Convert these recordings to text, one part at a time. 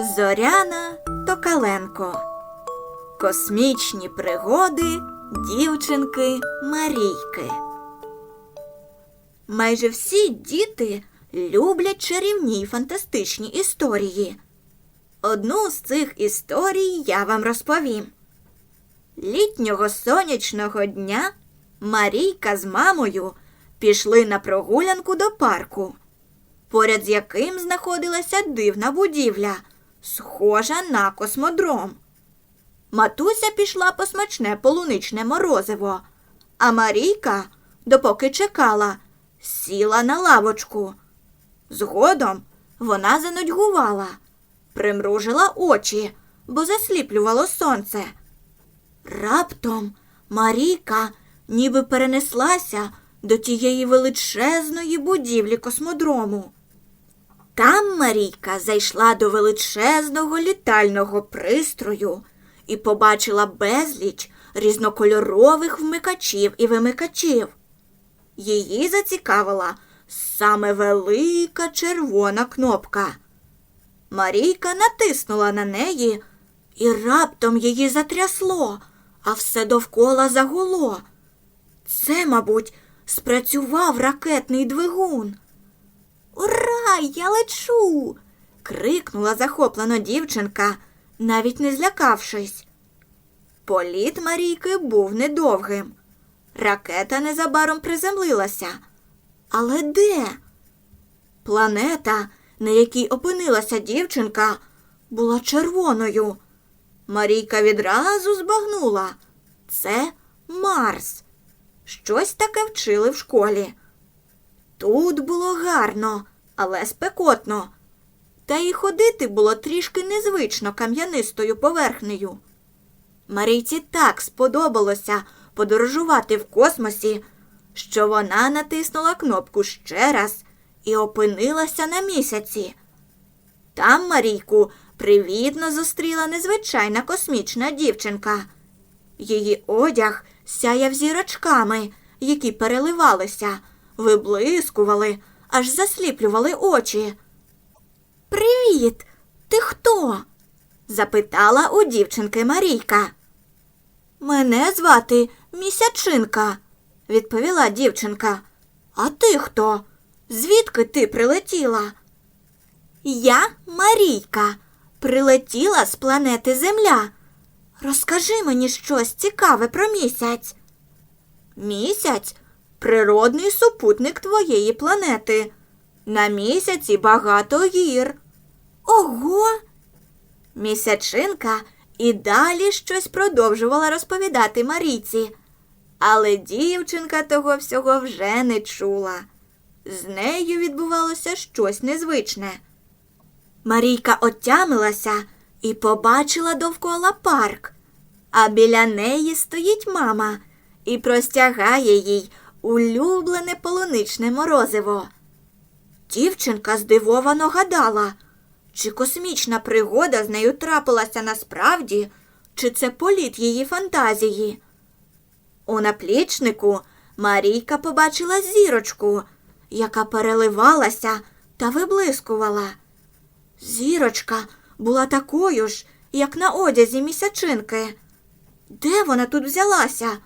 Зоряна Токаленко. Космічні пригоди дівчинки Марійки. Майже всі діти люблять чарівні й фантастичні історії. Одну з цих історій я вам розповім. Літнього сонячного дня Марійка з мамою пішли на прогулянку до парку, поряд з яким знаходилася дивна будівля, схожа на космодром. Матуся пішла по смачне полуничне морозиво, а Марійка, допоки чекала, сіла на лавочку. Згодом вона занудьгувала, примружила очі, бо засліплювало сонце. Раптом Марійка ніби перенеслася до тієї величезної будівлі космодрому. Там Марійка зайшла до величезного літального пристрою і побачила безліч різнокольорових вмикачів і вимикачів. Її зацікавила саме велика червона кнопка. Марійка натиснула на неї, і раптом її затрясло, а все довкола загуло. Це, мабуть, спрацював ракетний двигун. Ура! Я лечу. крикнула захоплено дівчинка, навіть не злякавшись. Політ Марійки був недовгим. Ракета незабаром приземлилася. Але де? Планета, на якій опинилася дівчинка, була червоною. Марійка відразу збагнула. Це Марс. Щось таке вчили в школі. Тут було гарно, але спекотно. Та й ходити було трішки незвично кам'янистою поверхнею. Марійці так сподобалося подорожувати в космосі, що вона натиснула кнопку ще раз і опинилася на місяці. Там Марійку привітно зустріла незвичайна космічна дівчинка. Її одяг сяяв зірочками, які переливалися, виблискували, аж засліплювали очі. Привіт! Ти хто? запитала у дівчинки Марійка. Мене звати місячинка, відповіла дівчинка. А ти хто? Звідки ти прилетіла? Я Марійка, прилетіла з планети Земля. Розкажи мені щось цікаве про місяць. Місяць природний супутник твоєї планети. На місяці багато гір. Ого. Місячинка і далі щось продовжувала розповідати Марійці. Але дівчинка того всього вже не чула. З нею відбувалося щось незвичне. Марійка отямилася і побачила довкола парк, а біля неї стоїть мама і простягає їй улюблене полуничне морозиво. Дівчинка здивовано гадала, чи космічна пригода з нею трапилася насправді, чи це політ її фантазії. У наплічнику Марійка побачила зірочку, яка переливалася та виблискувала. Зірочка була такою ж, як на одязі місячинки. Де вона тут взялася?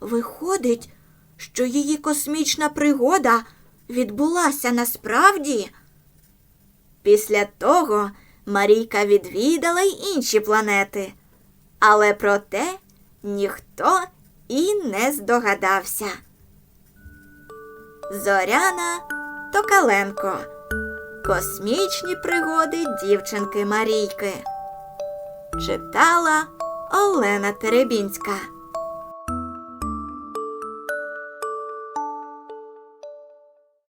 Виходить, що її космічна пригода відбулася насправді. Після того Марійка відвідала й інші планети, але про те ніхто і не здогадався. Зоряна Токаленко Космічні пригоди дівчинки Марійки. Читала Олена Теребінська.